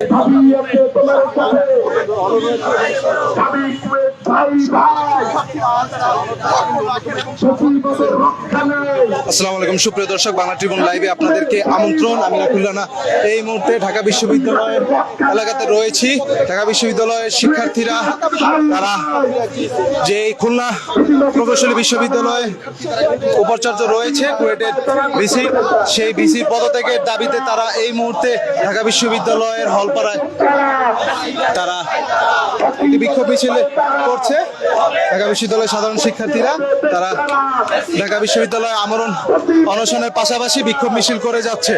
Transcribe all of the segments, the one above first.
ভাবিয়ে তোমার সাথে ভাবি আসসালামু আলাইকুম, সুপ্রিয় দর্শক, বাংলা ট্রিবিউন লাইভে আপনাদেরকে আমন্ত্রণ। আমি রাখুল রানা। এই মুহূর্তে ঢাকা বিশ্ববিদ্যালয়ের এলাকাতে রয়েছি। ঢাকা বিশ্ববিদ্যালয়ের শিক্ষার্থীরা, তারা যে খুলনা প্রকৌশলী বিশ্ববিদ্যালয়ে উপাচার্য রয়েছে, কুয়েটের বিসি সেই বিসির পদত্যাগের দাবিতে তারা এই মুহূর্তে ঢাকা বিশ্ববিদ্যালয়ের হলপাড়ায় তারা বিক্ষোভ মিছিল করছে ঢাকা বিশ্ববিদ্যালয়ের সাধারণ শিক্ষার্থীরা, তারা ঢাকা বিশ্ববিদ্যালয়ে আমরণ অনশনের পাশাপাশি বিক্ষোভ মিছিল করে যাচ্ছে।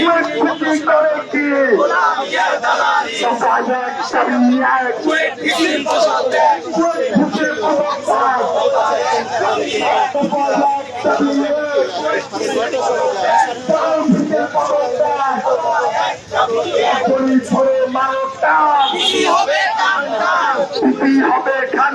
হবে হবে মারটা পিপি হবে খান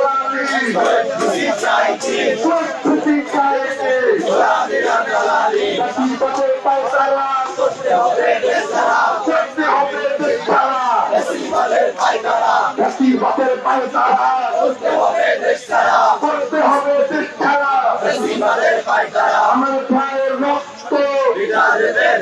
পায়তারা করতে হবে দেশ ছাড়া জাতিগতের পায়তারা করতে হবে দেশ ছাড়া আমার ভাইয়ের রক্ত পিতা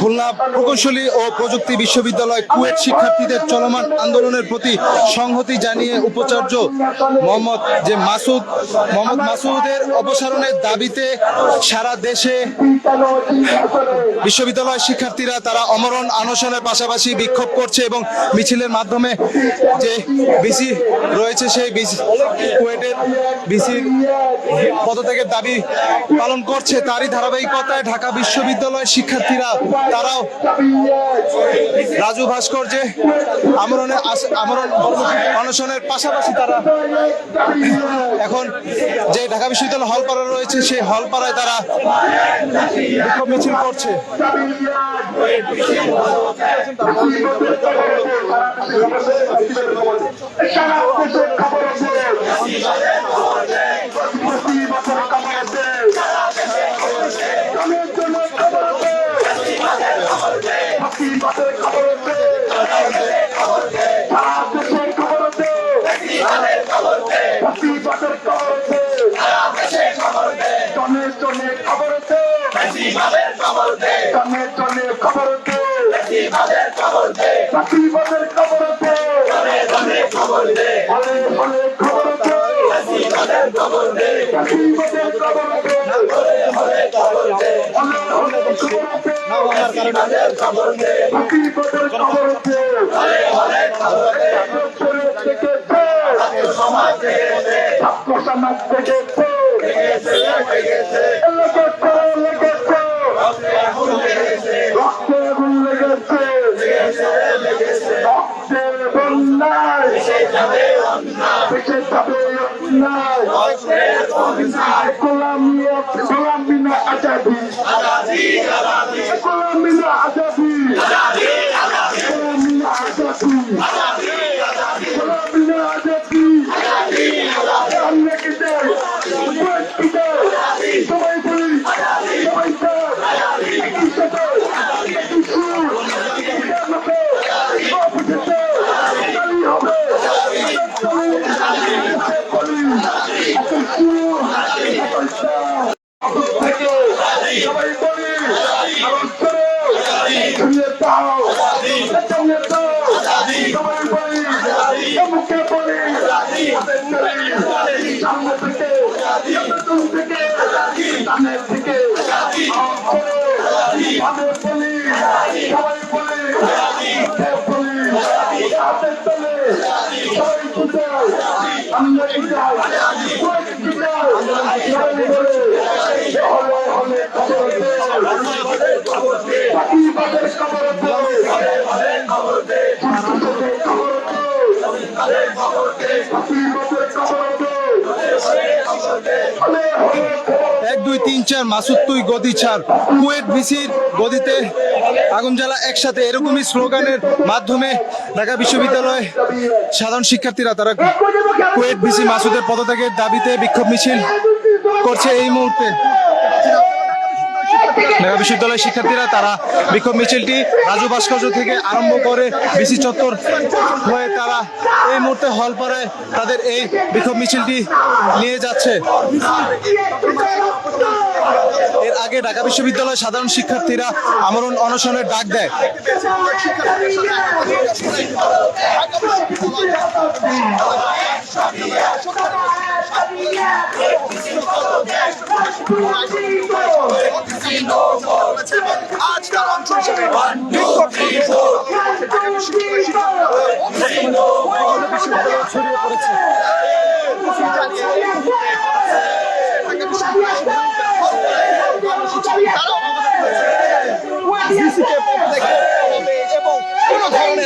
খুলনা প্রকৌশলী ও প্রযুক্তি বিশ্ববিদ্যালয় কুয়েট শিক্ষার্থীদের চলমান আন্দোলনের প্রতি সংহতি জানিয়ে উপাচার্য মোহাম্মদ যে মাসুদ, মোহাম্মদ মাসুদের অপসারণের দাবিতে সারা দেশে বিশ্ববিদ্যালয় শিক্ষার্থীরা তারা অমরণ আনশনের পাশাপাশি বিক্ষোভ করছে এবং মিছিলের মাধ্যমে যে বিসি রয়েছে সেই কুয়েটের বিসির পদত্যাগের দাবি পালন করছে, তারই ধারাবাহিকতায় ঢাকা বিশ্ববিদ্যালয়ের শিক্ষার্থীরা, তারাও রাজু ভাস্কর্যে আমরণে আস- আমরণ অনশনের পাশাপাশি তারা এখন যে ঢাকা বিশ্ববিদ্যালয় হলপাড়া রয়েছে, সেই হলপাড়ায় তারা বিক্ষোভ মিছিল করছে। খবর মুসিবতের খবর আছে জনের জন্য খবর আছে জনের জন্য খবর আছে মুসিবতের খবর আছে হলে হলে খবর আছে মুসিবতের খবর আছে হলে হলে খবর আছে মুসিবতের খবর আছে ছেড়ে থেকেছে ছাত্র সমাজ লেগেছে রক্তে আগুন লেগেছে রক্তের বন্যায় ভেসে যাবে অন্যায় গোলামি গোলামি না আজাদি গোলামি না আজাদি গোলামি না আজাদি গোলামি না আজাদি আমরা কি চাই কি চাই সবাই বলি সবাই চাই একই সাথে একই সুর একই মতো অপোজিট হাতের তলে সবাই কি চাই আমরা কি চাই সবাই কি চাই সবাই বলে হলে হলে খবর দে বাকি বাদের খবর দে খবর দে খবর দে বাকি বাদের খবর দে হলে হলে খবর এক দুই তিন চার মাসুদ তুই গদি ছাড়। কুয়েট ভিসির গদিতে আগুন জ্বালা একসাথে এরকমই স্লোগানের মাধ্যমে ঢাকা বিশ্ববিদ্যালয় সাধারণ শিক্ষার্থীরা তারা কুয়েট ভিসি মাসুদের পদত্যাগের দাবিতে বিক্ষোভ মিছিল করছে এই মুহূর্তে। ঢাকা বিশ্ববিদ্যালয়ের শিক্ষার্থীরা, তারা বিক্ষোভ মিছিলটি রাজু ভাস্কর্য থেকে আরম্ভ করে বিসি চত্বর হয়ে তারা এই মুহূর্তে হলপাড়ায় তাদের এই বিক্ষোভ মিছিলটি নিয়ে যাচ্ছে। এর আগে ঢাকা বিশ্ববিদ্যালয়ের সাধারণ শিক্ষার্থীরা আমরণ অনশনের ডাক দেয়। আজকাল অঞ্চল হিসেবে বিক্ষোভ ডিসিকে দেখতে হবে এবং কোন ধরনের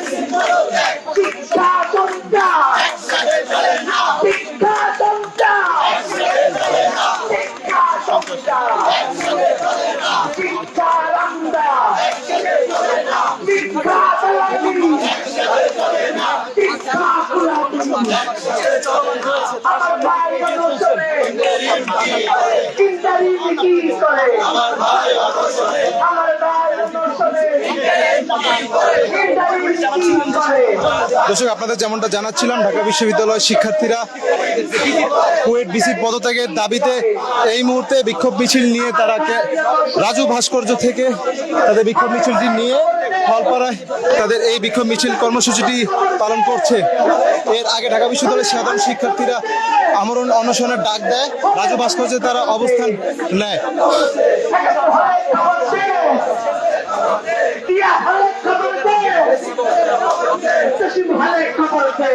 আমার ভাই করে। আমার ভাই কি করে। দর্শক, আপনাদের যেমনটা জানাচ্ছিলাম, ঢাকা বিশ্ববিদ্যালয়ের শিক্ষার্থীরা কুয়েট বিসির পদত্যাগের দাবিতে এই মুহূর্তে বিক্ষোভ মিছিল নিয়ে তারা রাজু ভাস্কর্য থেকে তাদের বিক্ষোভ মিছিলটি নিয়ে ফলপাড়ায় তাদের এই বিক্ষোভ মিছিল কর্মসূচিটি পালন করছে। এর আগে ঢাকা বিশ্ববিদ্যালয়ের সাধারণ শিক্ষার্থীরা আমরণ অনশনের ডাক দেয়, রাজু ভাস্কর্যে তারা অবস্থান নেয়। খবর দে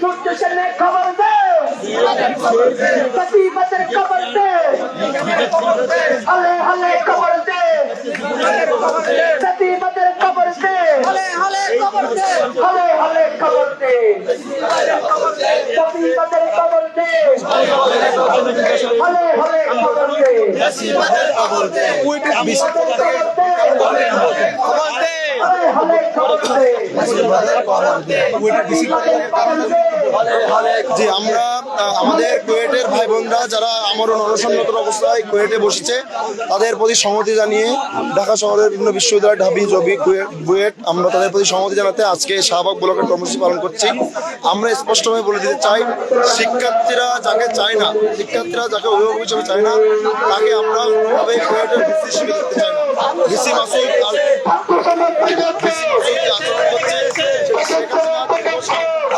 সূর্য সেনে খবর দে সতী বাতের খবর দে হলে হলে খবর দে সতী খবর দে হলে হলে খবর দে হলে হলে খবর দে সতী খবর দে হলে হলে খবর দে কুয়েটের বিসি হলে হলে খবর দে কুয়েটের বিসি জি, আমরা আমাদের কুয়েটের ভাই বোনরা যারা আমরণ অনশনরত অবস্থায় কুয়েটে বসেছে, তাদের প্রতি সংহতি জানিয়ে ঢাকা শহরের বিভিন্ন বিশ্ববিদ্যালয়, ঢাবি, জবি কুয়েট আমরা তাদের প্রতি সংহতি জানাতে আজকে শাহবাগ ব্লকের কর্মসূচি পালন করছি। আমরা স্পষ্টভাবে বলে দিতে চাই, শিক্ষার্থীরা যাকে চায় না, শিক্ষার্থীরা যাকে অভিভাবক হিসেবে চায় না, তাকে আমরা কোনোভাবেই কুয়েটের হিসেবে চাই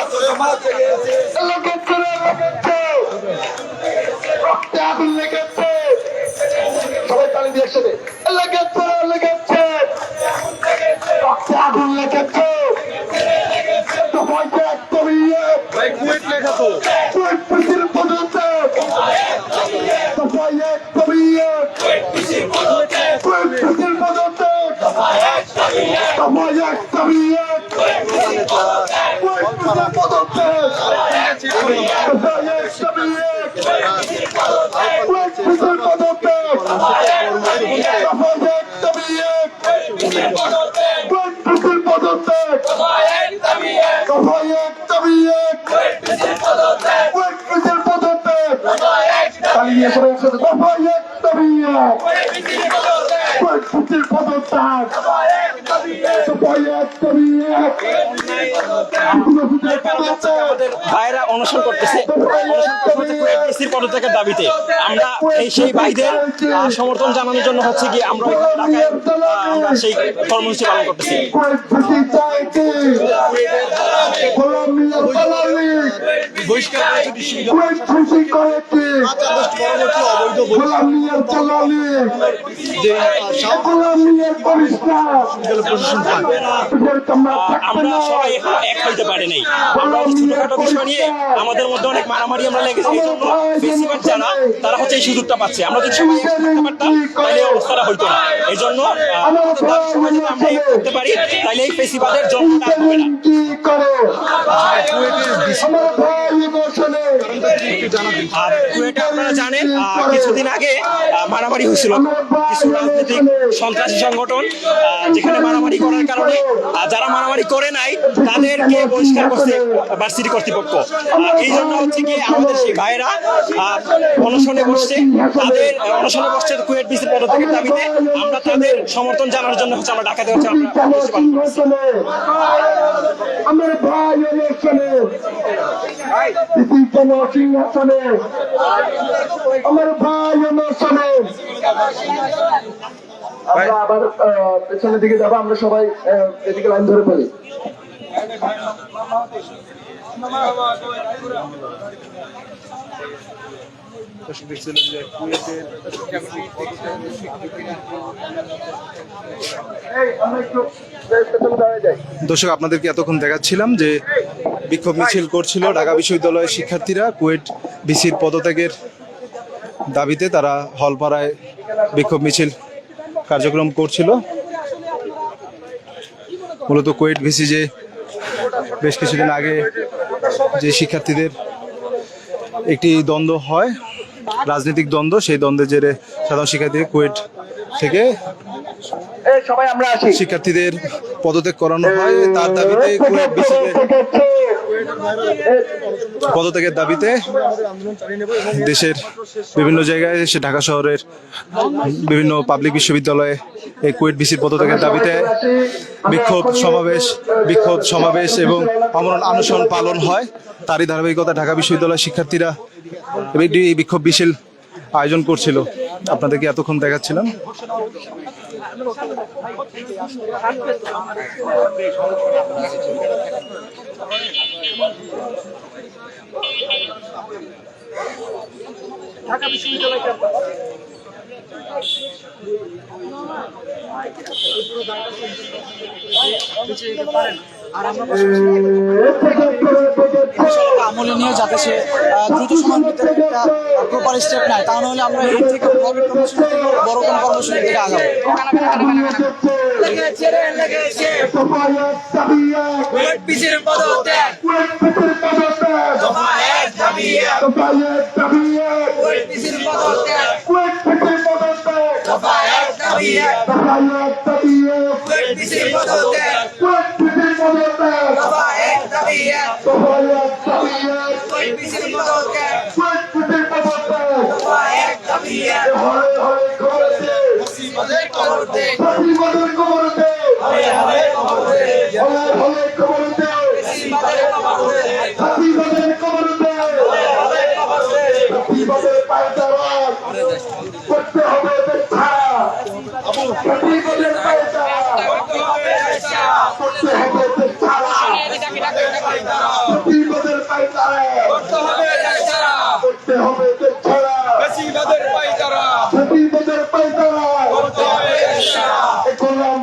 আচরণ করছে আগুন লেগেছে। সবাই তালি দিয়ে একসাথে। লেগেছে লেগেছে। রক্তে আগুন লেগেছে। সবাই এক করিয়ে কুয়েট লেখা তো। তুই পিছিয়ে পড়েছে সবাই এক করিয়ে তুই পিছিয়ে পড়েছে সবাই এক করিয়ে তুই পিছিয়ে পড়েছে সবাই এক করিয়ে কুয়েট বিসির পদত্যাগ দফা এক দাবি এক কুয়েট বিসির পদত্যাগ চালিয়ে পড়ে একসাথে দফা এক দাবি এক। কুয়েট বিসির পদত্যাগ ভাইরা অনশন করতেছে। পদত্যাগের দাবিতে। আমরা এই সেই ভাইদের সমর্থন জানানোর জন্য হচ্ছে কি আমরা আমরা সেই কর্মসূচি পালন করতেছি। গোলাম গোলাম মিয়ার পরিষ্কার আমরা সবাই এক হইতে পারি নাই। আমরা ছোটখাটো বিষয় নিয়ে আমাদের মধ্যে অনেক মারামারি আমরা লেগেছি। এই জন্য বেশিরভাগ যারা তারা হচ্ছে এই সুযোগটা পাচ্ছে। আমরা যদি সবাই থাকতে পারতাম তাহলে এই অবস্থাটা হইতো না। এই জন্য আমাদের দাবি সবাই আমরা এক করতে পারি তাহলে এই ফেসিবাদের জন্মটা হবে না। কুয়েটে আপনারা জানেন কিছুদিন আগে মারামারি হয়েছিল। কিছু রাজনৈতিক সন্ত্রাসী সংগঠন যেখানে মারামারি করার কারণে যারা মারামারি করে নাই, তাদেরকে বহিষ্কার করছে ভার্সিটি কর্তৃপক্ষ। এই জন্য হচ্ছে কি, আমাদের সেই ভাইয়েরা অনশনে বসছে। তাদের অনশনে বসছে কুয়েট বিসি পদত্যাগের দাবিতে। আমরা তাদের সমর্থন জানার জন্য হচ্ছে আমরা ঢাকাতে হচ্ছে, আমরা আমার ভাই আমার আমরা আবার আহ, পেছনের দিকে যাব আমরা সবাই আহ, এদিকে লাইন ধরে ফেলি এই, আমরা একটু পেছনে দাঁড়িয়ে যাই দর্শক আপনাদেরকে এতক্ষণ দেখাচ্ছিলাম যে বিক্ষোভ মিছিল করছিল ঢাকা বিশ্ববিদ্যালয়ের শিক্ষার্থীরা কুয়েট বিসির পদত্যাগের দাবিতে তারা হলপাড়ায় বিক্ষোভ মিছিল কার্যক্রম করছিল। মূলত কুয়েট ভিসি যে বেশ কিছুদিন আগে যে শিক্ষার্থীদের একটি দ্বন্দ্ব হয়, রাজনৈতিক দ্বন্দ্ব, সেই দ্বন্দ্বের জেরে সাধারণ শিক্ষার্থী কুয়েট থেকে সবাই আমরা আসি শিক্ষার্থীদের পদত্যাগ করানো হয় তার দাবিতে পদত্যাগের দাবিতে দেশের বিভিন্ন জায়গায় সে ঢাকা শহরের বিভিন্ন পাবলিক বিশ্ববিদ্যালয়ে এই কুয়েট বিসির পদত্যাগের দাবিতে বিক্ষোভ সমাবেশ বিক্ষোভ সমাবেশ এবং অমরণ আনশন পালন হয় তারই ধারাবাহিকতা ঢাকা বিশ্ববিদ্যালয়ের শিক্ষার্থীরা একটি বিক্ষোভ মিছিল আয়োজন করছিল আপনাদেরকে এতক্ষণ দেখাচ্ছিলাম ঢাকা বিশ্ববিদ্যালয় ক্যাম্পাস। পিছিয়ে যেতে আমলে নিয়ে যাতে সে দ্রুত সময়ের ভিতরে একটা প্রপার স্টেপ নেয় তা নাহলে আমরা এর থেকে প্রাইভেট কর্মসূচি থেকে বড় কোনো কর্মসূচি থেকে আগাবো পদত্যাগ দফা এক দাবি এক দফা এক দাবি এক পিছের পদত্যাগ পিছের পদত্যাগ দফা এক দাবি এক দফা এক দাবি এক পিছের পদত্যাগ পিছের পদত্যাগ দফা এক দাবি এক দফা এক দাবি এক পিছের পদত্যাগ পিছের পদত্যাগ দফা এক দাবি এক হরে হরে করতে মুসিবতের করতে মুসিবতের করতে হরে হরে করতে হরে হরে করতে মুসিবতের করতে মুসিবতের করতে হরে হরে করতে মুসিবতের পায়তারা করতে হবে দেখা মুসিবতের পায়তারা করতে হবে দেখা করতে হবে দেখা মুসিবতের পায়তারা করতে হবে দেখা করতে হবে দেখা মুসিবতের পায়তারা মুসিবতের পায়তারা করতে হবে দেখা